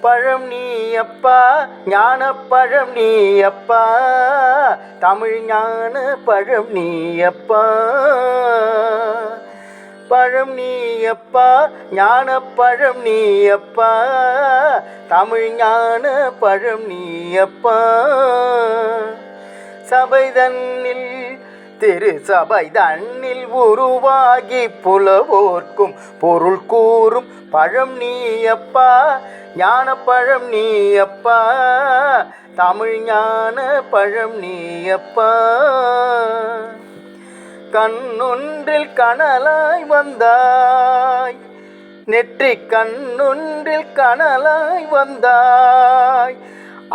பழம் நீ அப்பா ஞான பழம் நீ அப்பா. தமிழ் ஞான பழம் நீ அப்பா. பழம் நீ அப்பா ஞான பழம் நீ அப்பா. தமிழ் ஞான பழம் நீ அப்பா. சபை தன்னில் திரு சபை தன்னில் உருவாகி புலவோர்க்கும் பொருள் கூறும் பழம் நீ அப்பா ஞான பழம் நீ அப்பா தமிழ் ஞான பழம் நீ அப்பா கண்ணொன்றில் கனலாய் வந்தாய் நெற்றி கண்ணொன்றில் கனலாய் வந்தாய்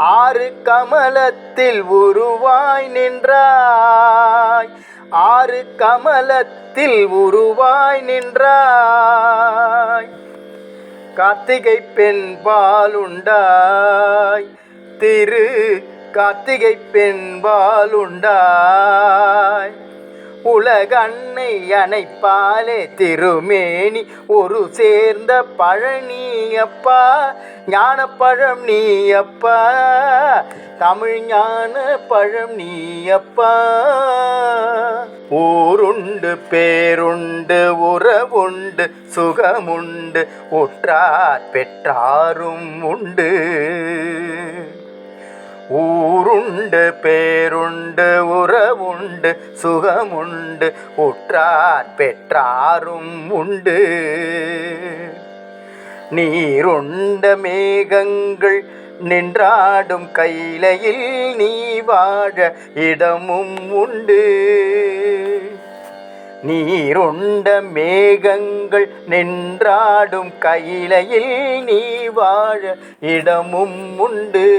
ஆறு கமலத்தில் உருவாய் நின்றாய். நின்றாய். ஆறு கமலத்தில் உருவாய் நின்றாய். கார்த்திகை பெண் பாலுண்டாய் திரு கார்த்திகை பெண் பாலுண்டாய் உலகன்னை அணைப்பாலே திருமேனி ஒரு சேர்ந்த பழனி அப்பா ஞான பழம் நீ அப்பா தமிழ் ஞான பழம் நீ அப்பா ஊருண்டு பேருண்டு உறவுண்டு சுகமுண்டு உற்றார் பெற்றாரும் உண்டு. ஊருண்டு பேருண்டு உறவுண்டு சுகமுண்டு உற்றார் பெற்றாரும் உண்டு. நீருண்ட மேகங்கள் நின்றாடும் கைலையில் நீ வாழ இடமும் உண்டு. நீருண்ட மேகங்கள் நின்றாடும் கையிலையில் நீ வாழ இடமும் உண்டு.